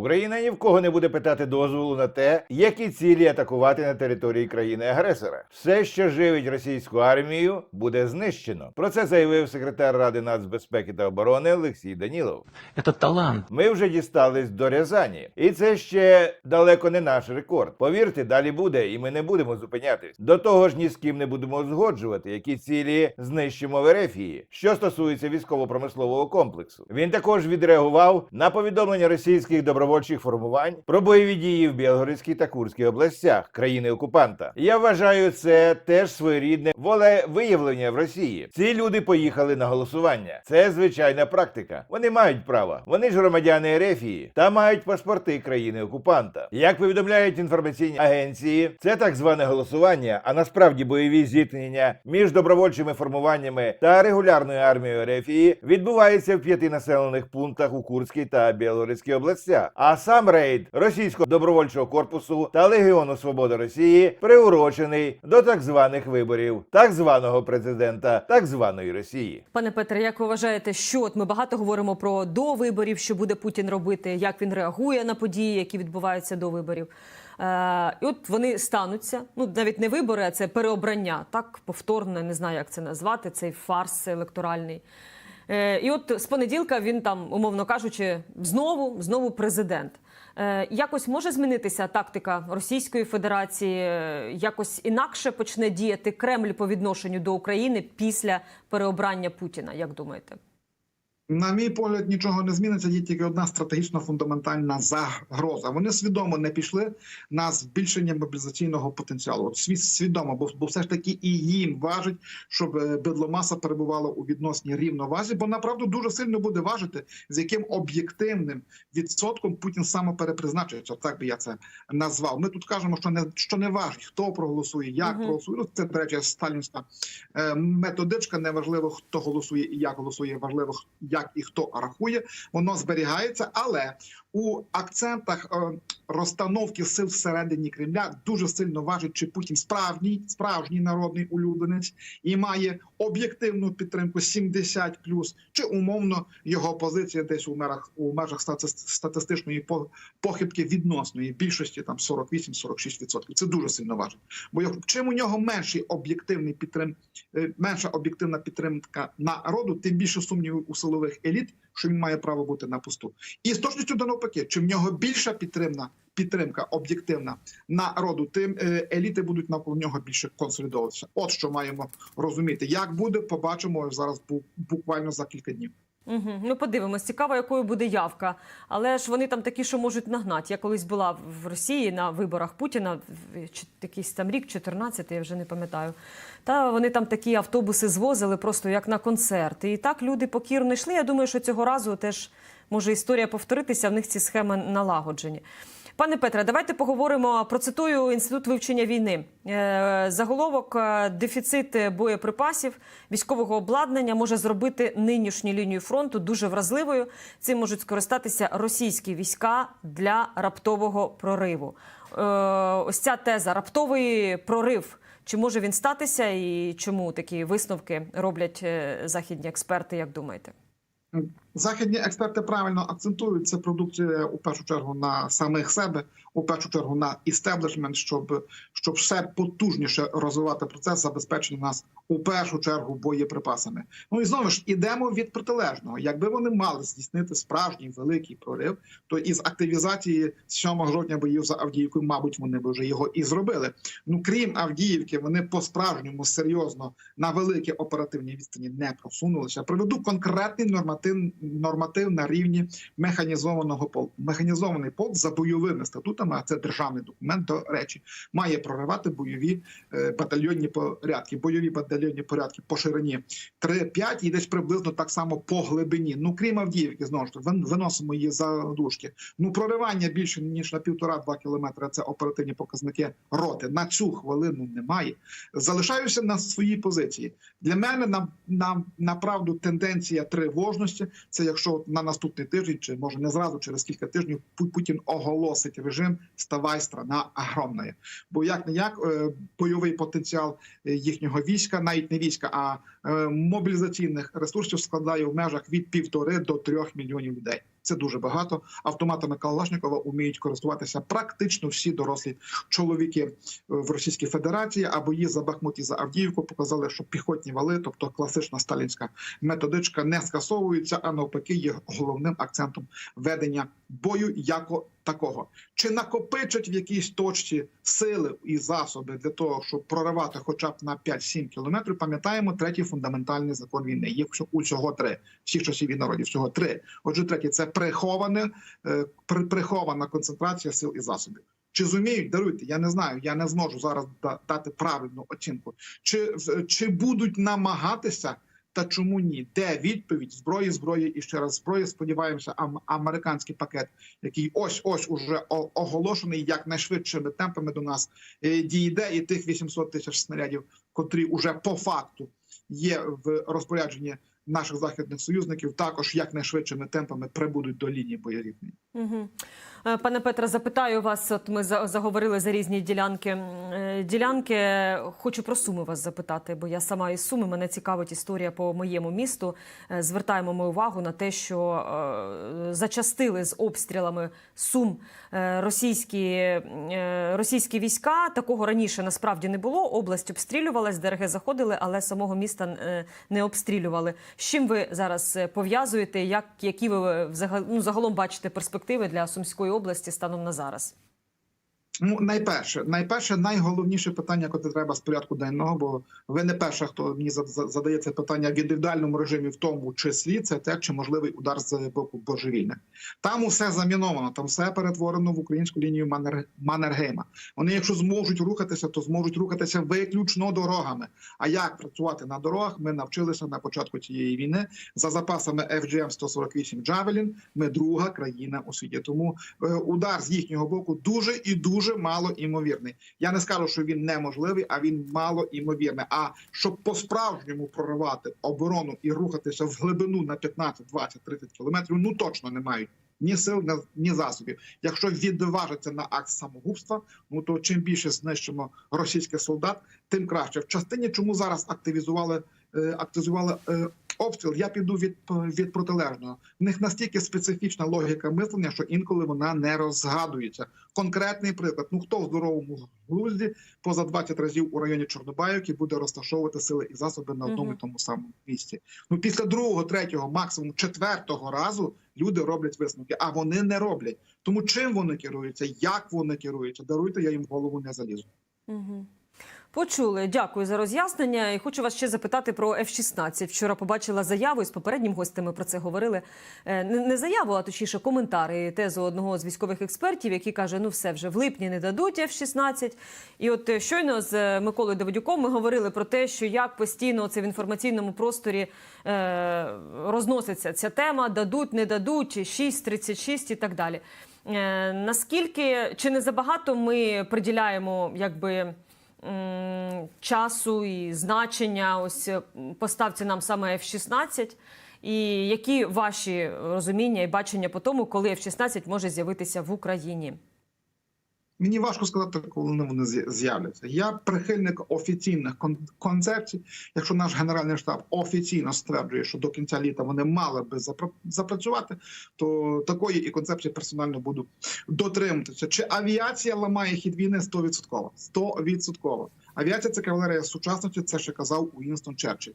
Україна ні в кого не буде питати дозволу на те, які цілі атакувати на території країни-агресора. Все, що живить російську армію, буде знищено. Про це заявив секретар Ради нацбезпеки та оборони Олексій Данілов. Это талант. Ми вже дістались до Рязані, і це ще далеко не наш рекорд. Повірте, далі буде, і ми не будемо зупинятись. До того ж, ні з ким не будемо узгоджувати, які цілі знищимо в Ерефії. Що стосується військово-промислового комплексу, він також відреагував на повідомлення російських добровольчих формувань про бойові дії в Білгородській та Курській областях країни окупанта. Я вважаю, це теж своєрідне волевиявлення в Росії. Ці люди поїхали на голосування. Це звичайна практика. Вони мають право. Вони ж громадяни Ерефії та мають паспорти країни окупанта. Як повідомляють інформаційні агенції, це так зване голосування, а насправді бойові зіткнення між добровольчими формуваннями та регулярною армією Ерефії відбуваються в п'яти населених пунктах у Курській та Білгородській областях. А сам рейд російського добровольчого корпусу та Легіону Свободи Росії приурочений до так званих виборів так званого президента так званої Росії. Пане Петре, як ви вважаєте, що от ми багато говоримо про до виборів, що буде Путін робити, як він реагує на події, які відбуваються до виборів? Е, і от вони стануться. Ну навіть не вибори, а це переобрання, так повторне, не знаю, як це назвати. Цей фарс електоральний. Е, і от з понеділка він там, умовно кажучи, знову знову президент. Е, якось може змінитися тактика Російської Федерації, е, якось інакше почне діяти Кремль по відношенню до України після переобрання Путіна. Як думаєте? На мій погляд, нічого не зміниться. Є тільки одна стратегічно фундаментальна загроза. Вони свідомо не пішли на збільшення мобілізаційного потенціалу. От сві- свідомо, бо, бо все ж таки і їм важить, щоб е, бидломаса перебувала у відносній рівновазі, бо направду дуже сильно буде важити, з яким об'єктивним відсотком Путін саме перепризначиться. Так би я це назвав. Ми тут кажемо, що не що не важить, хто проголосує, як Мгм. проголосує. Ну, це речі, сталінська е, методичка. Не важливо, хто голосує і як голосує, важливо як і хто рахує. Воно зберігається, але у акцентах е, розстановки сил всередині Кремля дуже сильно важить, чи Путін справжній справжній народний улюбленець і має об'єктивну підтримку 70+, чи умовно його позиція десь у мерах у межах статистичної по- похибки відносної більшості там 48-46%. Це дуже сильно важить. Бо чим у нього менший об'єктивний підтрим, е, менша об'єктивна підтримка народу, тим більше сумнівів у силових еліт, що він має право бути на посту. І з точністю до навпаки, чим в нього більша підтримна підтримка об'єктивна народу, тим е, еліти будуть навколо нього більше консолідовуватися. От що маємо розуміти. Як буде, побачимо зараз бу- буквально за кілька днів. Угу. Ну, подивимось, цікаво, якою буде явка. Але ж вони там такі, що можуть нагнати. Я колись була в Росії на виборах Путіна, якийсь там рік, 14, я вже не пам'ятаю. Та вони там такі автобуси звозили просто як на концерт. І так люди покірно йшли. Я думаю, що цього разу теж може історія повторитися, в них ці схеми налагоджені. Пане Петре, давайте поговоримо. Процитую інститут вивчення війни. Е, Заголовок е, дефіцит боєприпасів, військового обладнання може зробити нинішню лінію фронту дуже вразливою. Цим можуть скористатися російські війська для раптового прориву. Е, Ось ця теза раптовий прорив. Чи може він статися, і чому такі висновки роблять західні експерти? Як думаєте? Західні експерти правильно акцентують це продукція у першу чергу на самих себе, у першу чергу на істеблішмент, щоб щоб ще потужніше розвивати процес забезпечення нас у першу чергу боєприпасами. Ну і знову ж ідемо від протилежного. Якби вони мали здійснити справжній великий прорив, то із активізації 7 жовтня боїв за Авдіївку, мабуть, вони б вже його і зробили. Ну крім Авдіївки, вони по справжньому серйозно на великі оперативні відстані не просунулися. Приведу конкретний норматив норматив на рівні механізованого полку. Механізований полк за бойовими статутами, а це державний документ. До речі, має проривати бойові е, батальйонні порядки. Бойові батальйонні порядки по ширині 3-5 і десь приблизно так само по глибині. Ну крім Авдіївки, знову ж таки, виносимо її за дужки. Ну проривання більше ніж на півтора-два кілометри. Це оперативні показники роти. На цю хвилину немає. Залишаюся на своїй позиції. Для мене на, на, направду тенденція тривожності. Це якщо на наступний тиждень, чи може не зразу через кілька тижнів, Путін оголосить режим «Ставай, страна огромна». Бо як не як бойовий потенціал е, їхнього війська, навіть не війська, а е, мобілізаційних ресурсів складає в межах від півтори до трьох мільйонів людей. Це дуже багато. Автоматами Калашникова уміють користуватися практично всі дорослі чоловіки е, в Російській Федерації. або бої за Бахмут і за Авдіївку показали, що піхотні вали, тобто класична сталінська методичка, не скасовуються, а навпаки, є головним акцентом ведення бою яко такого. Чи накопичать в якійсь точці сили і засоби для того, щоб проривати хоча б на 5-7 кілометрів? Пам'ятаємо третій фундаментальний закон війни. Їх усього три всіх часів і народів. Всього три. Отже, третє це приховане е, прихована концентрація сил і засобів. Чи зуміють даруйте? Я не знаю. Я не зможу зараз дати правильну оцінку. Чи чи будуть намагатися? Та чому ні? Де відповідь зброї, зброї і ще раз зброї? Сподіваємося, ам- американський пакет, який ось ось уже оголошений якнайшвидшими темпами до нас е, дійде, і тих 800 тисяч снарядів, котрі уже по факту є в розпорядженні наших західних союзників, також якнайшвидшими темпами прибудуть до лінії боєрітної. Угу. Пане Петре, запитаю вас. От ми за- заговорили за різні ділянки. Е, Ділянки хочу про суми вас запитати, бо я сама із суми. Мене цікавить історія по моєму місту. Е, Звертаємо ми увагу на те, що зачастили з обстрілами сум російські, російські війська. Такого раніше насправді не було. Область обстрілювалась, ДРГ заходили, але самого міста не обстрілювали. З чим ви зараз пов'язуєте? Як які ви взагал- ну, загалом бачите перспективи для Сумської області станом на зараз? Ну, найперше, найперше, найголовніше питання, яке треба з порядку денного, бо ви не перша, хто мені за- за- задає це питання в індивідуальному режимі, в тому числі це те, чи можливий удар з боку божевільних. Там усе заміновано, там все перетворено в українську лінію Маннер... Маннергейма. Вони, якщо зможуть рухатися, то зможуть рухатися виключно дорогами. А як працювати на дорогах? Ми навчилися на початку цієї війни за запасами FGM 148 Javelin. Ми друга країна у світі. Тому е, удар з їхнього боку дуже і дуже мало імовірний. Я не скажу, що він неможливий, а він мало імовірний. А щоб по-справжньому проривати оборону і рухатися в глибину на 15, 20, 30 кілометрів, ну точно не мають. Ні сил, ні- засобів. Якщо відважаться на акт самогубства, ну то чим більше знищимо російських солдат, тим краще. В частині чому зараз активізували е, активізували е, обстріл, я піду від, від протилежного. В них настільки специфічна логіка мислення, що інколи вона не розгадується. Конкретний приклад: ну хто в здоровому глузді поза 20 разів у районі Чорнобаївки буде розташовувати сили і засоби на одному і тому самому місці. Ну після другого, третього, максимум четвертого разу люди роблять висновки, а вони не роблять. Тому чим вони керуються, як вони керуються, даруйте, я їм в голову не залізу. Угу. Почули. Дякую за роз'яснення. І хочу вас ще запитати про F-16. Вчора побачила заяву і з попереднім гостем ми про це говорили. Е, Не заяву, а точніше коментари тезу одного з військових експертів, який каже: ну все вже в липні не дадуть F-16. І от е, щойно з е, Миколою Давидюком ми говорили про те, що як постійно це в інформаційному просторі розноситься ця тема: дадуть, не дадуть, 6, 36 і так далі. Наскільки чи не забагато ми приділяємо якби часу і значення ось е, поставці нам саме F-16? І які ваші розуміння і бачення по тому, коли F-16 може з'явитися в Україні? Мені важко сказати, коли вони з'являться. Я прихильник офіційних концепцій. Якщо наш генеральний штаб офіційно стверджує, що до кінця літа вони мали би запра- запрацювати, то такої і концепції персонально буду дотримуватися. Чи авіація ламає хід війни 100%? 100%. Авіація це кавалерія сучасності. Це ще казав Уінстон Черчилль.